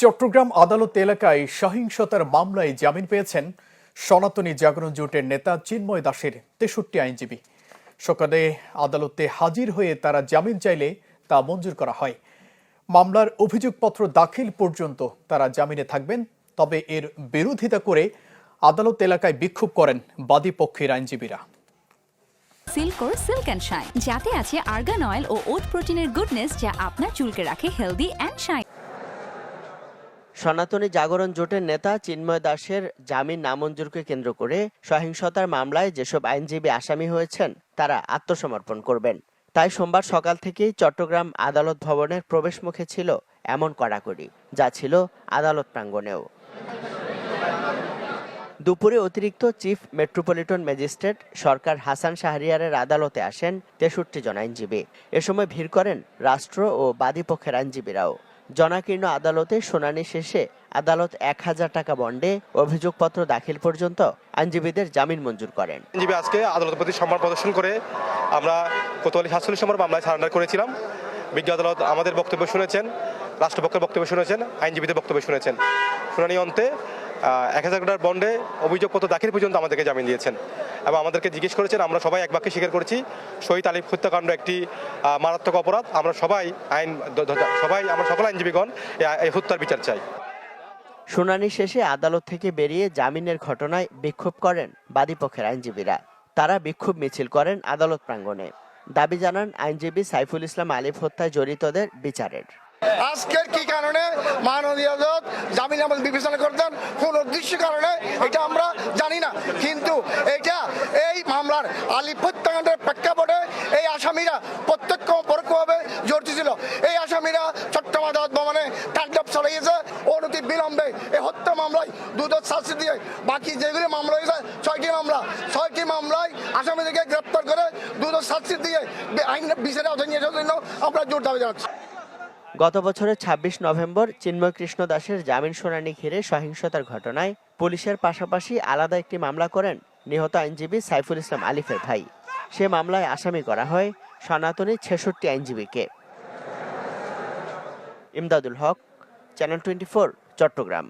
চট্টগ্রাম আদালত এলাকায় সহিংসতার মামলায় জামিন পেয়েছেন সনাতনী জাগরণ জোটের নেতা চিন্ময় দাসের তেষট্টি আইনজীবী। সকালে আদালতে হাজির হয়ে তারা জামিন চাইলে তা মঞ্জুর করা হয়। মামলার অভিযোগপত্র দাখিল পর্যন্ত তারা জামিনে থাকবেন, তবে এর বিরোধিতা করে আদালত এলাকায় বিক্ষোভ করেন বাদী পক্ষের আইনজীবীরা। সিল্কোর সিল্ক অ্যান্ড শাইন যাতে আছে আর্গান অয়েল ও ওট প্রোটিনের গুডনেস যা আপনার চুলকে রাখে হেলদি অ্যান্ড শাইন সনাতনী জাগরণ জোটের নেতা চিন্ময় দাসের জামিন নামঞ্জুরকে কেন্দ্র করে সহিংসতার মামলায় যেসব আইনজীবী আসামি হয়েছেন, তারা আত্মসমর্পণ করবেন। তাই সোমবার সকাল থেকেই চট্টগ্রাম আদালত ভবনের প্রবেশমুখে ছিল এমন কড়াকড়ি, যা ছিল আদালত প্রাঙ্গণেও। দুপুরে অতিরিক্ত chief metropolitan magistrate Sarkar Hasan শাহরিয়ারের আদালতে আসেন তেষট্টি জন আইনজীবী। এ সময় ভিড় করেন রাষ্ট্র ও বাদীপক্ষের আইনজীবীরাও। জনাকীর্ণ আদালতে শুনানি শেষে আদালত এক হাজার টাকা বন্ডে অভিযোগপত্র দাখিল পর্যন্ত আইনজীবীদের জামিন মঞ্জুর করেন। আইনজীবী আজকে আদালতের প্রতি সম্মান প্রদর্শন করে আমরা কোতোয়ালি সাতচল্লিশ নম্বর মামলায় সারেন্ডার করেছিলাম। বিজ্ঞ আদালত আমাদের বক্তব্য শুনেছেন, রাষ্ট্রপক্ষের বক্তব্য শুনেছেন, আইনজীবীদের বক্তব্য শুনেছেন। শুনানি অন্তে এক হাজার টাকার বন্ডে অভিযোগপত্র দাখিল পর্যন্ত আমাদেরকে জামিন দিয়েছেন এবং আমাদেরকে জিজ্ঞেস করেছেন, আমরা সবাই এক বাক্যে স্বীকার করেছি, শহীদ আলিফ হত্যাকাণ্ড একটি মারাত্মক অপরাধ। আমরা সবাই আইন সবাই, আমরা সকল আইনজীবীগণ এই হত্যার বিচার চাই। শুনানি শেষে আদালত থেকে বেরিয়ে জামিনের ঘটনায় বিক্ষোভ করেন বাদীপক্ষের আইনজীবীরা। তারা বিক্ষোভ মিছিল করেন আদালত প্রাঙ্গণে। দাবি জানান আইনজীবী সাইফুল ইসলাম আলিফ হত্যায় জড়িতদের বিচারের। আজকের কি কারণে মাননীয় আদালত জামিন আমাদের বিবেচনা করতেন? কোন উদ্দেশ্য কারণে? এটা আমরা জানি না। কিন্তু এটা এই মামলার আলিপ হত্যাকাণ্ডের প্রেক্ষাপটে এই আসামিরা প্রত্যক্ষ পরোক্ষভাবে জড়িত ছিল। এই আসামিরা চট্টগ্রাম আদালত ভবনে কার্যপ চালিয়েছে। অনতি বিলম্বে এই হত্যা মামলায় দুদক শাস্তি দিয়ে বাকি যেগুলি মামলা হয়েছে, ছয়টি মামলা। ছয়টি মামলায় আসামিদেরকে গ্রেপ্তার করে দুদক শাস্তি দিয়ে আইন বিচারে আওতায় নিয়ে জন্য আমরা জোর দাবি জানাচ্ছি। গত বছরের ২৬ নভেম্বর চিন্ময় কৃষ্ণ দাসের জামিন শুনানি ঘিরে সহিংসতার ঘটনায় পুলিশের পাশাপাশি আলাদা একটি মামলা করেন নিহত আইনজীবী সাইফুল ইসলাম আলিফের ভাই। সে মামলায় আসামি করা হয় সনাতনী ছেষট্টি আইনজীবীকে। Imdadul Haque, channel twenty Chattogram.